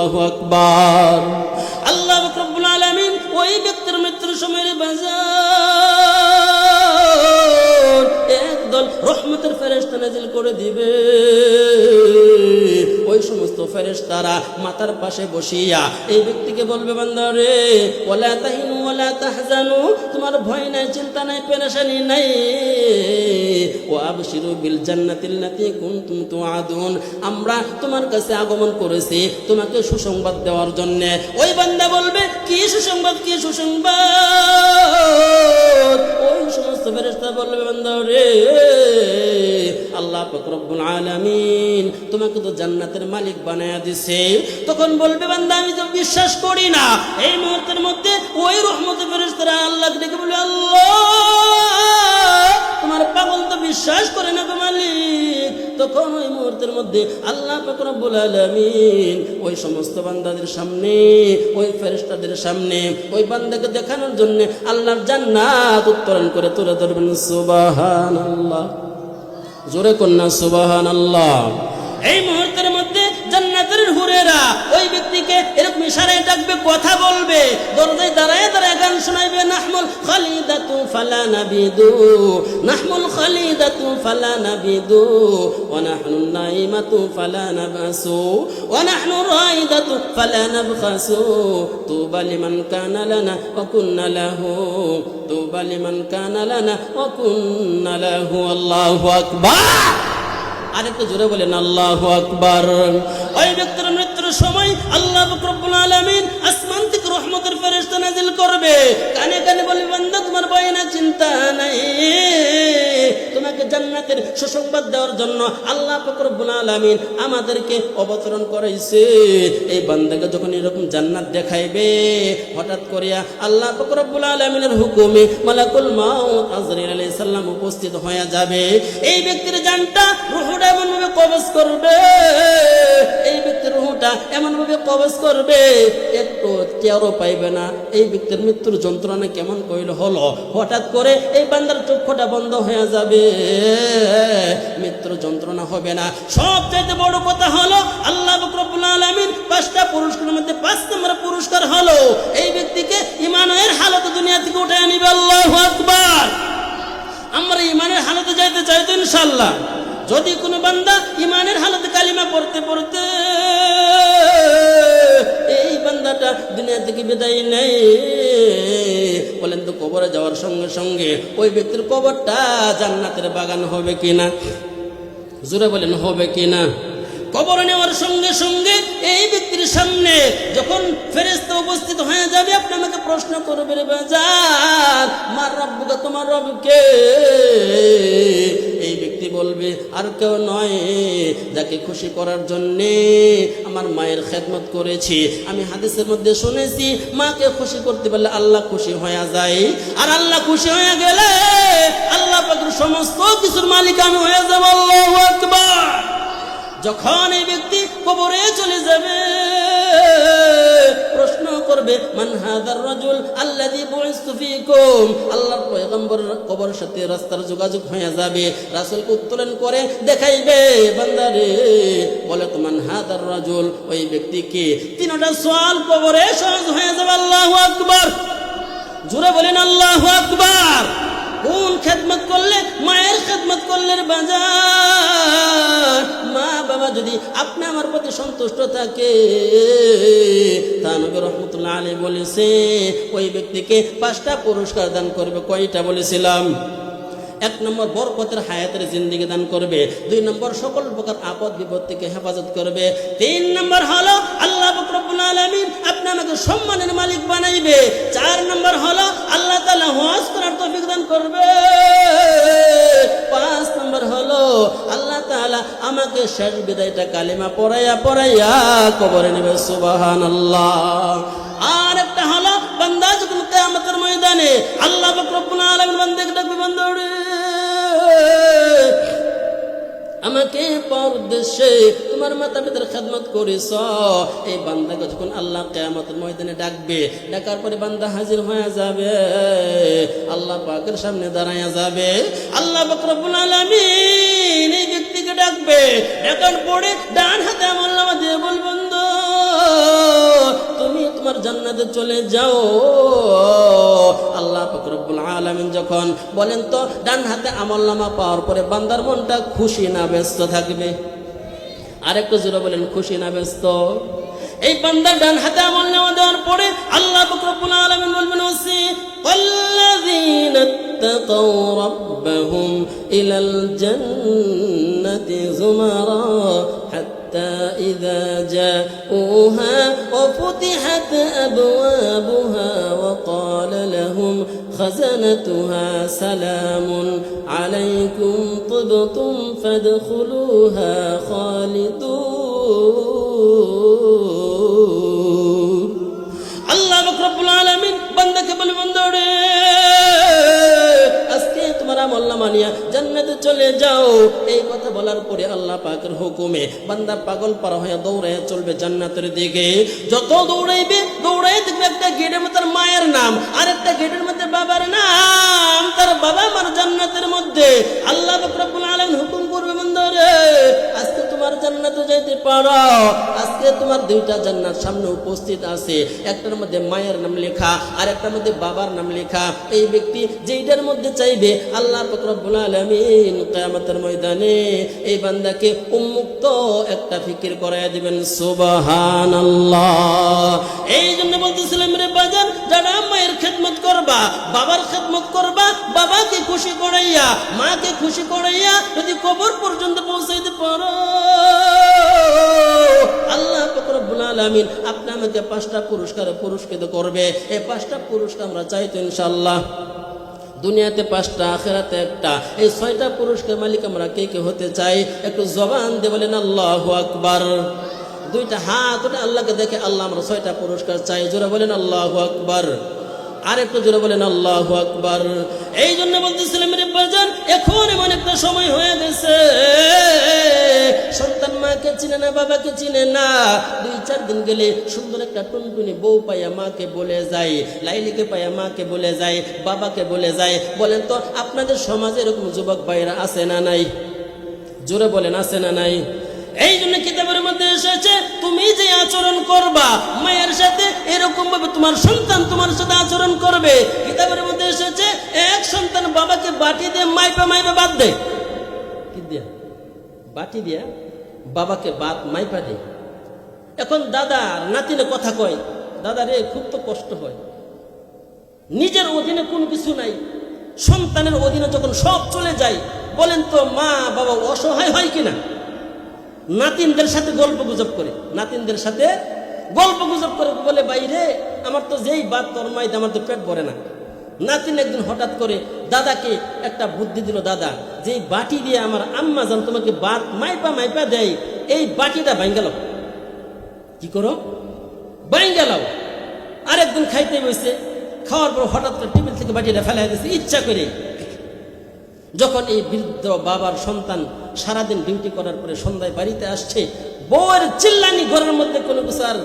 আল্লাহু আকবার। আল্লাহ রব্বুল আলামিন ওই ব্যক্তির মৃত্যুর সময়ের বাজার একদল রহমতের ফেরেশতা নাজিল করে দিবে। ওই সমস্ত ফেরেশতারা মাথার পাশে বসিয়া এই ব্যক্তিকে বলবে, বান্দা রে ওলা তাহিনু ওলা তাহজানু, তোমার ভয় নাই, চিন্তা নাই, পেরেশানি নাই। ও আবশিরু বিল কুনতুম তুআদুন, আমরা তোমার কাছে আগমন করেছি তোমাকে সুসংবাদ দেওয়ার জন্য। ওই বান্দা বলবে, কি সুসংবাদ কি সুসংবাদ? ফেরেশতা বলবে বান্দা রে, আল্লাহ পাক রব্বুল আলামিন তোমাকে তো জান্নাতের মালিক বানায়া দিছে। তখন বলবে, বান্দা, আমি তো বিশ্বাস করি না। এই মুহূর্তের মধ্যে ওই রহমতে ফেরেশতারা আল্লাহকে ডেকে বলবে আল্লাহ, তোমার পাগল তো বিশ্বাস করে না গো মালিক। তখন ওই মুহূর্তের মধ্যে আল্লাহ পাক রব্বুল আলামিন ওই সমস্ত বান্দাদের সামনে, ওই ফেরেশতাদের সামনে, ওই বান্দাকে দেখানোর জন্য আল্লাহর জান্নাত উত্তরণ করে তুলে ধরবেন। সুবহানাল্লাহ। জোরে কন্যা সুবাহান আল্লাহ এই মুহূর্তের মধ্যে জান্নাতের হুরেরা ওই ব্যক্তিকে এরকম ইশারায় ডাকবে, কথা বলবে, দরজায় দাঁড়ায় গান শোনাইবে নাহমুল খালিদাতু ফালা নাবিদু নাহমুল খালিদাতু ফালা নাবিদু ওয়া নাহনু নাইমাতু ফালা নাবাসু ওয়া নাহনু রাইদাতু ফালা নাবখাসু তুবা লিমান কানা লানা ওয়া কুন্না লাহু তুবা লিমান কানা লানা ওয়া কুন্না লাহু আল্লাহু আকবার আরেকটু জোরে বলেন, আল্লাহ আকবার। ওই ব্যক্তির মৃত্যুর সময় আল্লাহ রব্বুল আলামিন আসমান থেকে রহমতের ফেরেশতা নাজিল করবে। কানে কানে বলবে, বান্দা, তোমার বয় না চিন্তা নাই। জান্নাতের সুসংবাদ দেওয়ার জন্য আল্লাহ রব্বুল আলামিন আমাদেরকে অবতরণ করাইছে। এই বান্দাকে যখন এরকম জান্নাত দেখাইবে, হঠাৎ করিয়া আল্লাহ রব্বুল আলামিনের হুকুমে মালাকুল মাউত আজরাইল আলাইহিস সালাম উপস্থিত হয়ে যাবে। এই ব্যক্তির জানটা রুহুটা এমনভাবে কবজ করবে। এই ব্যক্তির রুহটা এমন ভাবে কবজ করবে, একটু টেরও পাইবে না। এই ব্যক্তির মৃত্যুর যন্ত্রণা কেমন কইল হলো? হঠাৎ করে এই বান্দার চক্ষুটা বন্ধ হয়ে যাবে। মৃত্যুর যন্ত্রণা হবে না। সবচাইতে বড় কথা হলো, আল্লাহ আলামিন পাঁচটা পুরস্কারের মধ্যে পাঁচ নম্বর পুরস্কার হলো, এই ব্যক্তিকে ইমানের হালত দুনিয়া থেকে উঠে আনিবে। আল্লাহু আকবার। আমরা ইমানের হালতে যাইতে চাইতো ইনশাল্লাহ যদি কোনো বান্দা ইমানের হালতে কালিমা পড়তে পড়তে বান্দাটা দুনিয়া থেকে বিদায় নেই। বলেন তো, কবরে যাওয়ার সঙ্গে সঙ্গে ওই ব্যক্তির কবরটা জান্নাতের বাগান হবে কিনা? জোরে বলেন, হবে কিনা? কবর নেওয়ার সঙ্গে সঙ্গে এই ব্যক্তির সামনে যখন ফেরেস্তা উপস্থিত হয়ে যাবে, আপনি আমাকে প্রশ্ন করবে রে বাজার, মার রব্বুকা, তোমার রবকে? এই বলবে, আর কেউ নয় যাকে খুশি করার জন্যে আমার মায়ের খেদমত করেছি। আমি হাদিসের মধ্যে শুনেছি, মাকে খুশি করতে পারলে আল্লাহ খুশি হয়ে যায়। আর আল্লাহ খুশি হয়ে গেলে আল্লাহ সমস্ত কিছুর মালিক আমি হয়ে যাব যখন এই ব্যক্তি কবরে চলে যাবে করবে? সাথে রাস্তার যোগাযোগ হয়ে যাবে। উত্তোলন করে দেখাইবে, বান্দারে, বলে তো মান হাদার রাজুল, ওই ব্যক্তিকে তিনটা সওয়াল কবরে সহজ হয়ে যাবে, আল্লাহু আকবার। জোরে বলেন, আল্লাহু আকবার। কোন খেদমত করলে, মায়ের খেদমত করলে বাজার। মা বাবা যদি আপনি আমার প্রতি সন্তুষ্ট থাকে তানবী রহমতুল্লাহ আলী বলেছে, ওই ব্যক্তিকে পাঁচটা পুরস্কার দান করবে, কয়টা বলেছিলাম? এক নম্বর, বরকতের হায়াতের জিন্দিগি দান করবে, দুই নম্বর, সকল প্রকার আপদ বিপদ থেকে হেফাজত করবে, তিন নম্বর হলো আল্লাহ রব্বুল আলামিন আপনি আমাকে সম্মানের মালিক বানাইবে, চার নম্বর হলো আল্লাহ তাআলা হজ করার তৌফিক দান করবে, পাঁচ নম্বর হলো আল্লাহ তাআলা আমাকে শেষ বিদায়টা কালিমা পড়াইয়া পড়াইয়া কবরে নেবে, সুবহানাল্লাহ। আর একটা হলো বান্দা যখন কিয়ামতের ময়দানে আল্লাহ বান্দাকে ডাকবে আমাকে তোমার মাতা পিতার খেদমত করেছ। এই বান্দাকে যখন আল্লাহ কেয়ামতের ময়দানে ডাকবে, ডাকার পরে বান্দা হাজির হয়ে যাবে। আল্লাহ পাকের সামনে দাঁড়াইয়া যাবে। আল্লাহ বকরবুল আলমিন দিকে ডাকবে। এখন পড়ে ডান হাতে আমার লামা দিয়ে তুমি তোমার জান্নাতে চলে যাও। আল্লাহ আলমিন যখন বলেন তো, ডান হাতে আমল নামা পাওয়ার পরে বান্দার মনটা খুশি না ব্যস্ত থাকবে? আরেকটু জোরে বলেন, খুশি না ব্যস্ত? এই বান্দার ডান হাতে আমল নামা দেওয়ার পরে আল্লাহ ফকরবুল আলমিন বলবেন, ওসি اتقوا ربهم إلى الجنة زمرا حتى إذا جاءوها وفتحت أبوابها وقال لهم خزنتها سلام عليكم طبتم فادخلوها خالدون. الله رب العالمين بندك بالبندوڑے মানিয়া জান্নাতে চলে যাও। এই কথা বলার পরে আল্লাহ পাকের হুকুমে বান্দা পাগল পারা হয়ে দৌড়ে চলবে জান্নাতের দিকে। যত দৌড়াইবে দৌড়াই দেখবে একটা গেটের মধ্যে মায়ের নাম আর একটা গেটের মধ্যে বাবার নাম, তার বাবা পারো। আজকে তোমার দুইটা জান্নাত সামনে উপস্থিত আছে। একটার মধ্যে মায়ের নাম লেখা আর একটার মধ্যে বাবার নাম লেখা। এই ব্যক্তি যেইটার মধ্যে চাইবে, আল্লাহ রব্বুল আলামিন কিয়ামতের ময়দানে এই বান্দাকে উন্মুক্ত একটা ফিকির করায় দিবেন, সুবহানাল্লাহ। এই জন্য বলতেছিলাম, রে বাজান যারা মায়ের খেদমত করবা, বাবার খেদমত করবা, বাবাকে খুশি করাইয়া, মাকে খুশি করাইয়া যদি কবর পর্যন্ত পৌঁছাইতে পারো। আল্লাহ রব্বুল আলামিন আপনি আমাকে পাঁচটা পুরস্কার পুরস্কৃত করবে। এই পাঁচটা পুরস্কার আমরা চাইতো ইনশাল্লাহ দুনিয়াতে পাঁচটা, আখেরাতে একটা। এই ছয়টা পুরস্কার মালিক আমরা কে কে হতে চাই? একটু জবান দিয়ে বলেন, আল্লাহ আকবার। দুইটা হাত ওটা আল্লাহকে দেখে আল্লাহ আমরা ছয়টা পুরস্কার চাই। জোরে বলেন, আল্লাহ আকবার। আর একটু জোরে বলেন, আল্লাহ আকবার। এই জন্য বলতেছিলাম এখন এমন একটা সময় হয়ে গেছে না বাবাকে চিনে না। দুই, চার দিন গেলে সুন্দর একটা টুনটুনি বউ পাইয়া মাকে বলে যায়, লাইলিকে পাইয়া মাকে বলে যায়, বাবাকে বলে যায়। বলেন তো, আপনাদের সমাজে এরকম যুবক ভাইরা আছে না নাই? জোরে বলেন, আছে না নাই? এই জন্য কিতাবের মধ্যে এসেছে, তুমি যে আচরণ করবা, মায়ের সাথে এরকম ভাবে তোমার সন্তান তোমার সাথে আচরণ করবে। কিতাবের মধ্যে এসেছে, এক সন্তান বাবাকে বাটি দিয়ে মাইপা মাইপা বাদ দেয় কি দিয়া? বাটি দিয়া? বাবাকে বাদ মাইপা দেয়। এখন দাদা নাতিনে কথা কয়, দাদা রে, খুব তো কষ্ট হয়। নিজের অধীনে কোনো কিছু নাই। সন্তানের অধীনে যখন সব চলে যায়, বলেন তো মা বাবা অসহায় হয় কিনা? নাতিনদের সাথে গল্প গুজব করে, নাতিনদের সাথে গল্প গুজব করে বলে বাইরে আমার তো যেই বাদ তোর মাইতে আমার তো পেট ভরে না। নাতিন একদিন হঠাৎ করে দাদাকে একটা বুদ্ধি দিল, দাদা, যেই বাটি দিয়ে আমার আম্মা যান তোমাকে বাত মাইপা মাইপা দেয়, এই বাটিটা ভাঙ্গাল কি করো? ভাঙ্গালাও আরেকদিন খাইতে বসে, খাওয়ার পর হঠাৎ করে টেবিল থেকে বাটিটা ফেলাই দিয়েছে, ইচ্ছা করে। যখন এই বৃদ্ধ বাবার সন্তান সারাদিন ডিউটি করার পরে সন্ধ্যায় বাড়িতে আসছে, বউয়ের চিল্লানি ঘরের মধ্যে কোনো কিছু আর